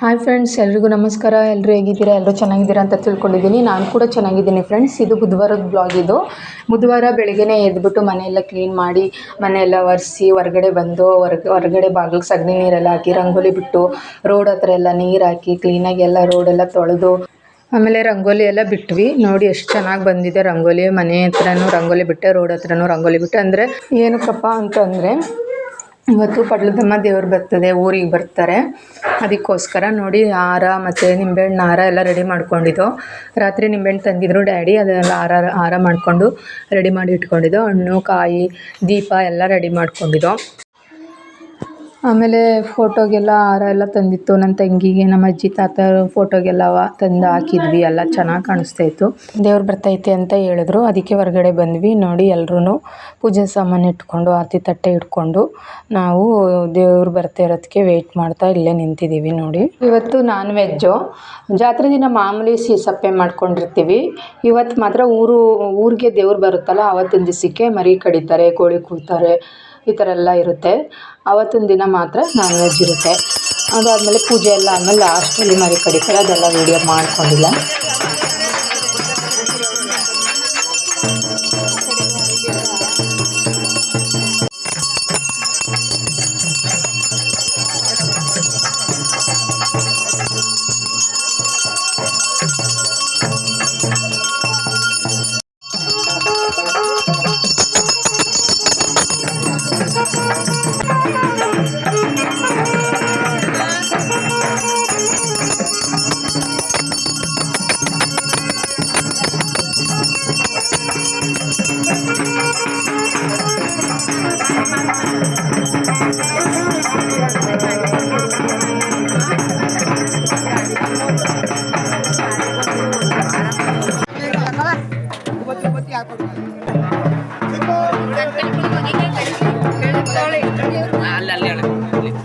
Hi friends ಎಲ್ರಿಗೂ ನಮಸ್ಕಾರ. ಎಲ್ಲರೂ ಹೇಗಿದ್ದೀರಾ? ಎಲ್ಲರೂ ಚೆನ್ನಾಗಿದ್ದೀರಾ ಅಂತ ತಿಳ್ಕೊಂಡಿದ್ದೀನಿ. ನಾನು ಕೂಡ ಚೆನ್ನಾಗಿದ್ದೀನಿ ಫ್ರೆಂಡ್ಸ್ ಇದು ಬುಧವಾರದ ಬ್ಲಾಗ್ ಇದು. ಬುಧವಾರ ಬೆಳಗ್ಗೆನೇ ಎದ್ಬಿಟ್ಟು ಮನೆಯೆಲ್ಲ ಕ್ಲೀನ್ ಮಾಡಿ, ಮನೆಯೆಲ್ಲ ಒರೆಸಿ, ಹೊರಗಡೆ ಬಂದು ಹೊರಗೆ ಹೊರಗಡೆ ಬಾಗಿಲು ಸಗಣಿ ನೀರೆಲ್ಲ ಹಾಕಿ, ರಂಗೋಲಿ ಬಿಟ್ಟು ರೋಡ್ ಹತ್ರ ಎಲ್ಲ ನೀರು ಹಾಕಿ ಕ್ಲೀನಾಗಿ ಎಲ್ಲ ರೋಡೆಲ್ಲ ತೊಳೆದು, ಆಮೇಲೆ ರಂಗೋಲಿ ಎಲ್ಲ ಬಿಟ್ವಿ. ನೋಡಿ ಎಷ್ಟು ಚೆನ್ನಾಗಿ ಬಂದಿದೆ ರಂಗೋಲಿ. ಮನೆ ಹತ್ರನೂ ರಂಗೋಲಿ ಬಿಟ್ಟೆ ರೋಡ್ ಹತ್ರನೂ ರಂಗೋಲಿ ಬಿಟ್ಟೆ. ಅಂದರೆ ಏನಕ್ಕಪ್ಪ ಅಂತಂದರೆ ಇವತ್ತು ಪಡ್ಲದಮ್ಮ ದೇವ್ರು ಬರ್ತದೆ, ಊರಿಗೆ ಬರ್ತಾರೆ. ಅದಕ್ಕೋಸ್ಕರ ನೋಡಿ ಹಾರ ಮತ್ತು ನಿಂಬೆಹಣ್ಣು ಹಾರ ಎಲ್ಲ ರೆಡಿ ಮಾಡ್ಕೊಂಡಿದ್ದು. ರಾತ್ರಿ ನಿಂಬೆಹಣ್ಣು ತಂದಿದ್ರು ಡ್ಯಾಡಿ, ಅದೆಲ್ಲ ಹಾರ ಹಾರ ಮಾಡಿಕೊಂಡು ರೆಡಿ ಮಾಡಿ ಇಟ್ಕೊಂಡಿದ್ದು. ಹಣ್ಣು, ಕಾಯಿ, ದೀಪ ಎಲ್ಲ ರೆಡಿ ಮಾಡ್ಕೊಂಡಿದ್ದೋ. ಆಮೇಲೆ ಫೋಟೋಗೆಲ್ಲ ಹಾರ ಎಲ್ಲ ತಂದಿತ್ತು. ನನ್ನ ತಂಗಿಗೆ, ನಮ್ಮ ಅಜ್ಜಿ ತಾತ ಫೋಟೋಗೆಲ್ಲ ತಂದು ಹಾಕಿದ್ವಿ. ಎಲ್ಲ ಚೆನ್ನಾಗಿ ಕಾಣಿಸ್ತಾ ಇತ್ತು. ದೇವ್ರು ಬರ್ತೈತೆ ಅಂತ ಹೇಳಿದ್ರು. ಅದಕ್ಕೆ ಹೊರಗಡೆ ಬಂದ್ವಿ. ನೋಡಿ ಎಲ್ರೂ ಪೂಜೆ ಸಾಮಾನು ಇಟ್ಕೊಂಡು, ಆರತಿ ತಟ್ಟೆ ಇಟ್ಕೊಂಡು ನಾವು ದೇವ್ರು ಬರ್ತಾ ಇರೋದಕ್ಕೆ ಮಾಡ್ತಾ ಇಲ್ಲೇ ನಿಂತಿದ್ದೀವಿ ನೋಡಿ. ಇವತ್ತು ನಾನ್ ವೆಜ್ಜು ಜಾತ್ರೆ ದಿನ ಮಾಮೂಲಿ ಸೀಸಪ್ಪೆ ಮಾಡ್ಕೊಂಡಿರ್ತೀವಿ. ಇವತ್ತು ಮಾತ್ರ ಊರು, ಊರಿಗೆ ದೇವ್ರು ಬರುತ್ತಲ್ಲ ಆವತ್ತಿನ ದಿವಸಕ್ಕೆ ಮರಿ ಕಡಿತಾರೆ, ಕೋಳಿ ಕೂಗ್ತಾರೆ ಈ ಥರ ಎಲ್ಲ ಇರುತ್ತೆ. ಅವತ್ತಿನ ದಿನ ಮಾತ್ರ ನಾನ್ ವೆಜ್ ಇರುತ್ತೆ. ಅದಾದಮೇಲೆ ಪೂಜೆ ಎಲ್ಲ ಆದಮೇಲೆ ಲಾಸ್ಟಲ್ಲಿ ಮರಿ ಕಡಿತಾರೆ ಅದೆಲ್ಲ ವೀಡಿಯೋ ಮಾಡ್ಕೊಂಡಿಲ್ಲ.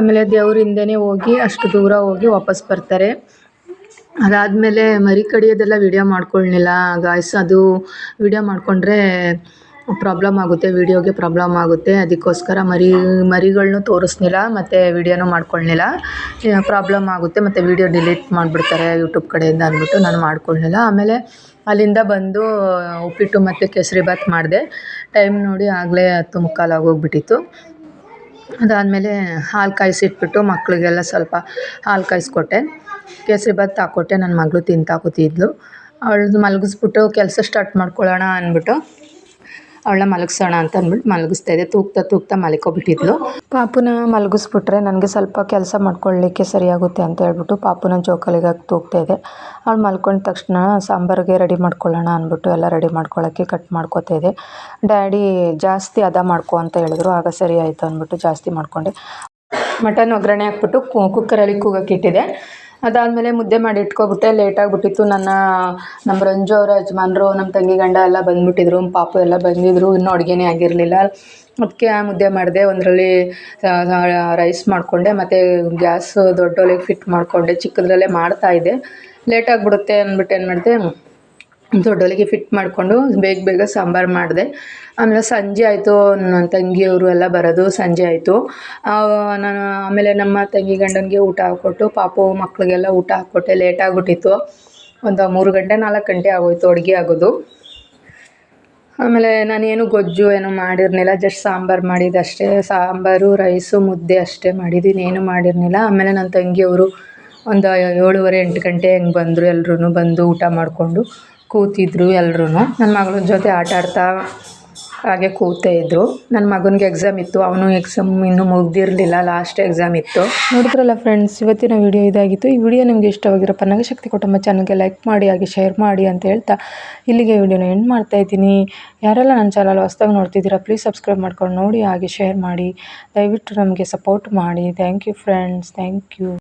ಆಮೇಲೆ ದೇವ್ರ ಹಿಂದೆನೇ ಹೋಗಿ ಅಷ್ಟು ದೂರ ಹೋಗಿ ವಾಪಸ್ ಬರ್ತಾರೆ. ಅದಾದಮೇಲೆ ಮರಿ ಕಡಿಯೋದೆಲ್ಲ ವೀಡಿಯೋ ಮಾಡ್ಕೊಳ್ಳಿಲ್ಲ ಗಾಯ್ಸ್ ಅದು ವೀಡಿಯೋ ಮಾಡಿಕೊಂಡ್ರೆ ಪ್ರಾಬ್ಲಮ್ ಆಗುತ್ತೆ ವೀಡಿಯೋಗೆ ಪ್ರಾಬ್ಲಮ್ ಆಗುತ್ತೆ. ಅದಕ್ಕೋಸ್ಕರ ಮರಿ, ಮರಿಗಳ್ನೂ ತೋರಿಸ್ಲಿಲ್ಲ ಮತ್ತು ವೀಡಿಯೋನೂ ಮಾಡ್ಕೊಳ್ಳಿಲ್ಲ ಪ್ರಾಬ್ಲಮ್ ಆಗುತ್ತೆ, ಮತ್ತು ವೀಡಿಯೋ ಡಿಲೀಟ್ ಮಾಡಿಬಿಡ್ತಾರೆ ಯೂಟ್ಯೂಬ್ ಕಡೆಯಿಂದ ಅಂದ್ಬಿಟ್ಟು ನಾನು ಮಾಡ್ಕೊಳ್ಳಿಲ್ಲ ಆಮೇಲೆ ಅಲ್ಲಿಂದ ಬಂದು ಉಪ್ಪಿಟ್ಟು ಮತ್ತು ಕೇಸರಿಬಾತ್ ಮಾಡಿದೆ. ಟೈಮ್ ನೋಡಿ ಆಗಲೇ ಹತ್ತು ಮುಕ್ಕಾಲು ಆಗೋಗ್ಬಿಟ್ಟಿತ್ತು ಅದಾದಮೇಲೆ ಹಾಲು ಕಾಯಿಸಿಟ್ಬಿಟ್ಟು ಮಕ್ಕಳಿಗೆಲ್ಲ ಸ್ವಲ್ಪ ಹಾಲು ಕಾಯಿಸ್ಕೊಟ್ಟೆ. ಕೇಸರಿಬಾತ್ ಹಾಕ್ಕೊಟ್ಟೆ ನನ್ನ ಮಗಳು ತಿಂತಾ ಕೂತಿದ್ಲು ಅವ್ಳದ್ದು ಮಲಗಿಸ್ಬಿಟ್ಟು ಕೆಲಸ ಸ್ಟಾರ್ಟ್ ಮಾಡ್ಕೊಳ್ಳೋಣ ಅಂದ್ಬಿಟ್ಟು ಅವಳನ್ನ ಮಲಗಿಸೋಣ ಅಂತ ಅಂದ್ಬಿಟ್ಟು ಮಲಗಿಸ್ತಾ ಇದ್ದೆ ತೂಗ್ತಾ ತೂಗ್ತಾ ಮಲ್ಕೊಬಿಟ್ಟಿದ್ಲು. ಪಾಪುನ ಮಲಗಿಸ್ಬಿಟ್ರೆ ನನಗೆ ಸ್ವಲ್ಪ ಕೆಲಸ ಮಾಡ್ಕೊಳ್ಳಿಕ್ಕೆ ಸರಿಯಾಗುತ್ತೆ ಅಂತ ಹೇಳ್ಬಿಟ್ಟು ಪಾಪುನ ಜೋಕಾಲಿಗೆ ತೂಗ್ತಾ ಇದೆ. ಅವಳು ಮಲ್ಕೊಂಡ ತಕ್ಷಣ ಸಾಂಬಾರಿಗೆ ರೆಡಿ ಮಾಡ್ಕೊಳ್ಳೋಣ ಅಂದ್ಬಿಟ್ಟು ಎಲ್ಲ ರೆಡಿ ಮಾಡ್ಕೊಳ್ಳೋಕ್ಕೆ ಕಟ್ ಮಾಡ್ಕೋತಾ ಇದೆ. ಡ್ಯಾಡಿ, ಜಾಸ್ತಿ ಅದ ಮಾಡ್ಕೊ ಅಂತ ಹೇಳಿದ್ರು. ಆಗ ಸರಿ ಆಯಿತು ಅಂದ್ಬಿಟ್ಟು ಜಾಸ್ತಿ ಮಾಡಿಕೊಂಡೆ. ಮಟನ್ ಒಗ್ಗರಣೆ ಹಾಕ್ಬಿಟ್ಟು ಕುಕ್ಕರಲ್ಲಿ ಕೂಗಕ್ಕೆ ಇಟ್ಟಿದ್ದೆ. ಅದಾದಮೇಲೆ ಮುದ್ದೆ ಮಾಡಿ ಇಟ್ಕೊಬಿಟ್ಟೆ ಲೇಟಾಗಿಬಿಟ್ಟಿತ್ತು ನನ್ನ, ನಮ್ಮ ರಂಜು ಅವರ ಯಜಮಾನ್ರು, ನಮ್ಮ ತಂಗಿ ಗಂಡ ಎಲ್ಲ ಬಂದುಬಿಟ್ಟಿದ್ರು. ಪಾಪು ಎಲ್ಲ ಬಂದಿದ್ದರು ಇನ್ನೂ ಅಡುಗೆನೇ ಆಗಿರಲಿಲ್ಲ. ಅದಕ್ಕೆ ಮುದ್ದೆ ಮಾಡಿದೆ, ಒಂದರಲ್ಲಿ ರೈಸ್ ಮಾಡಿಕೊಂಡೆ, ಮತ್ತು ಗ್ಯಾಸ್ ದೊಡ್ಡ ಫಿಟ್ ಮಾಡಿಕೊಂಡೆ. ಚಿಕ್ಕದ್ರಲ್ಲೇ ಮಾಡ್ತಾಯಿದ್ದೆ ಲೇಟಾಗಿಬಿಡುತ್ತೆ ಅಂದ್ಬಿಟ್ಟು ಏನು ಮಾಡಿದೆ ದೊಡ್ಡ ಒಲೆಗೆ ಫಿಟ್ ಮಾಡಿಕೊಂಡು ಬೇಗ ಬೇಗ ಸಾಂಬಾರು ಮಾಡಿದೆ. ಆಮೇಲೆ ಸಂಜೆ ಆಯಿತು, ನನ್ನ ತಂಗಿಯವರು ಎಲ್ಲ ಬರೋದು ಸಂಜೆ ಆಯಿತು. ನಾನು ಆಮೇಲೆ ನಮ್ಮ ತಂಗಿ ಗಂಡನಿಗೆ ಊಟ ಹಾಕ್ಕೊಟ್ಟು ಪಾಪು ಮಕ್ಕಳಿಗೆಲ್ಲ ಊಟ ಹಾಕ್ಕೊಟ್ಟೆ ಲೇಟ್ ಆಗಿಬಿಟ್ಟಿತ್ತು. ಒಂದು ಮೂರು ಗಂಟೆ, ನಾಲ್ಕು ಗಂಟೆ ಆಗೋಯ್ತು ಅಡುಗೆ ಆಗೋದು. ಆಮೇಲೆ ನಾನೇನು ಗೊಜ್ಜು ಏನು ಮಾಡಿರಲಿಲ್ಲ ಜಸ್ಟ್ ಸಾಂಬಾರು ಮಾಡಿದ್ದಷ್ಟೇ ಸಾಂಬಾರು, ರೈಸು, ಮುದ್ದೆ ಅಷ್ಟೇ ಮಾಡಿದ್ದೀನಿ ಏನು ಮಾಡಿರಲಿಲ್ಲ ಆಮೇಲೆ ನನ್ನ ತಂಗಿಯವರು ಒಂದು ಏಳುವರೆ, ಎಂಟು ಗಂಟೆ ಹೆಂಗೆ ಬಂದರು ಎಲ್ಲರೂ ಬಂದು ಊಟ ಮಾಡಿಕೊಂಡು. ಕೂತಿದ್ರು ಎಲ್ರೂ ನನ್ನ ಮಗಳ ಜೊತೆ ಆಟ ಆಡ್ತಾ ಹಾಗೆ ಕೂತೇ ಇದ್ದರು ನನ್ನ ಮಗನಿಗೆ ಎಕ್ಸಾಮ್ ಇತ್ತು. ಅವನು ಎಕ್ಸಾಮ್ ಇನ್ನೂ ಮುಗ್ದಿರಲಿಲ್ಲ. ಲಾಸ್ಟ್ ಎಕ್ಸಾಮ್ ಇತ್ತು. ನೋಡಿದ್ರಲ್ಲ ಫ್ರೆಂಡ್ಸ್ ಇವತ್ತಿನ ವಿಡಿಯೋ ಇದಾಗಿತ್ತು. ಈ ವಿಡಿಯೋ ನಿಮಗೆ ಇಷ್ಟವಾಗಿರಪ್ಪ. ನನಗೆ ಶಕ್ತಿ ಕೊಟ್ಟಮ್ಮ ಚಾನಲ್ಗೆ ಲೈಕ್ ಮಾಡಿ, ಹಾಗೆ ಶೇರ್ ಮಾಡಿ ಅಂತ ಹೇಳ್ತಾ ಇಲ್ಲಿಗೆ ವಿಡಿಯೋನ ಎಂಡ್ ಮಾಡ್ತಾ ಇದ್ದೀನಿ. ಯಾರೆಲ್ಲ ನನ್ನ ಚಾನಲ್ ಹೊಸ್ದಾಗಿ ನೋಡ್ತಿದ್ದೀರಾ ಪ್ಲೀಸ್ ಸಬ್ಸ್ಕ್ರೈಬ್ ಮಾಡ್ಕೊಂಡು ನೋಡಿ, ಹಾಗೆ ಶೇರ್ ಮಾಡಿ. ದಯವಿಟ್ಟು ನಮಗೆ ಸಪೋರ್ಟ್ ಮಾಡಿ. Thank you friends thank you